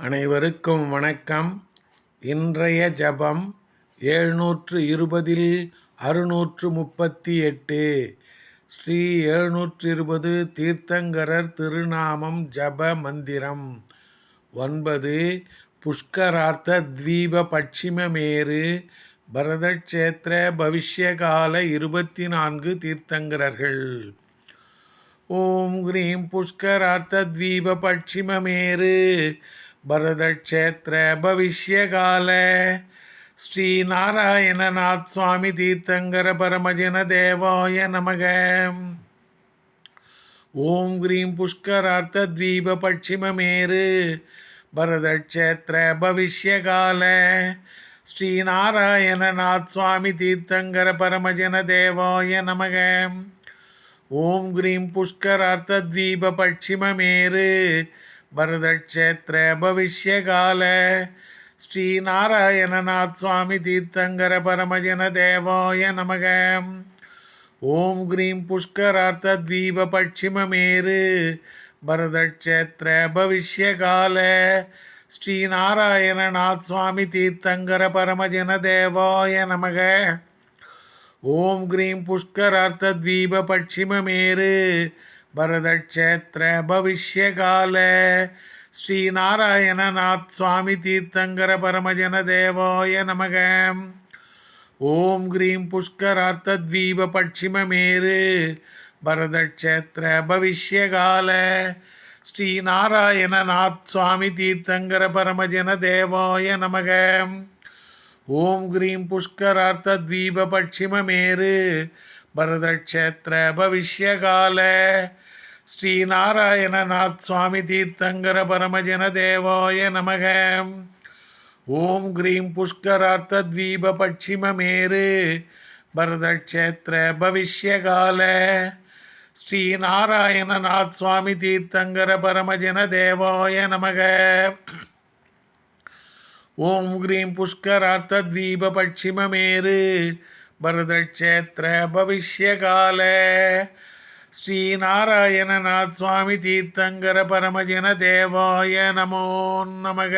அனைவருக்கும் வணக்கம். இன்றைய ஜபம் எழுநூற்று இருபதில் அறுநூற்று முப்பத்தி எட்டு ஸ்ரீ எழுநூற்று இருபது தீர்த்தங்கரர் திருநாமம் ஜப மந்திரம். ஒன்பது புஷ்கரார்த்த தீப பட்சிமமேறு பரதக்ஷேத்திர பவிஷ்யகால இருபத்தி நான்கு தீர்த்தங்கரர்கள். ஓம் கிரீம் புஷ்கரார்த்த தீப பட்சிமமேறு பரதக்ஷேத்திர பவிஷ்யகால. ஸ்ரீ நாராயணநாத் சுவாமி தீர்த்தங்கர பரமஜன தேவாய நமக. ஓம் கிரீம் புஷ்கரார்த்த தீப பட்சிமமேரு. பரதக்ஷேத்திர பவிஷ்யகால. ஸ்ரீ நாராயணநாத் சுவாமி தீர்த்தங்கர பரமஜன தேவாய நமக. ஓம் கிரீம் புஷ்கரார்த்த தீப பட்சிமமேரு. பரதக்ஷேத்திர பவிஷ்யகால ஸ்ரீ நாராயணநாத் சுவாமி தீர்த்தங்கர பரமஜன தேவாய நமக. ஓம் கிரீம் புஷ்கரார்த்த தீப பட்சிமமேரு. பரதக்ஷேத்திர பவிஷ்யகால ஸ்ரீ நாராயணநாத் சுவாமி தீர்த்தங்கர பரமஜன தேவாய நமக. ஓம் கிரீம் புஷ்கரார்த்த தீப பட்சிமமேரு. பரதக்ஷேத்திர பவிஷ்யகால ஸ்ரீ நாராயணநாத் சுவாமி தீர்த்தங்கர பரமஜன தேவாய நமக. ஓம் கிரீம் புஷ்கரார்த்தத்வீப பட்சிமமேரு. பரதக்ஷேத்திர பவிஷ்யகால ஸ்ரீ நாராயணநாத் சுவாமி தீர்த்தங்கர பரமஜன தேவாய நமக. ஓம் கிரீம் புஷ்கரார்த்தத்வீப பட்சிமமேரு. பரதக்ஷேத்திர பவிஷ்யகால ஸ்ரீ நாராயணநாத் சுவாமி தீர்த்தங்கர பரமஜன தேவாய நமக. ஓம் கிரீம் புஷ்கரார்த்த தீப பட்சிமமேரு பரதக்ஷேத்திர பவிஷ்யகால ஸ்ரீ நாராயணநாத் சுவாமி தீர்த்தங்கர பரமஜன தேவாய நமக. ஓம் கிரீம் புஷ்கரார்த்த தீப பட்சிமமேரு பரதக்ஷேத்திர பவிஷ்யகால. ஸ்ரீநாராயணநாத் சுவாமி தீர்த்தங்கர பரமஜன தேவாய நமோ நமக.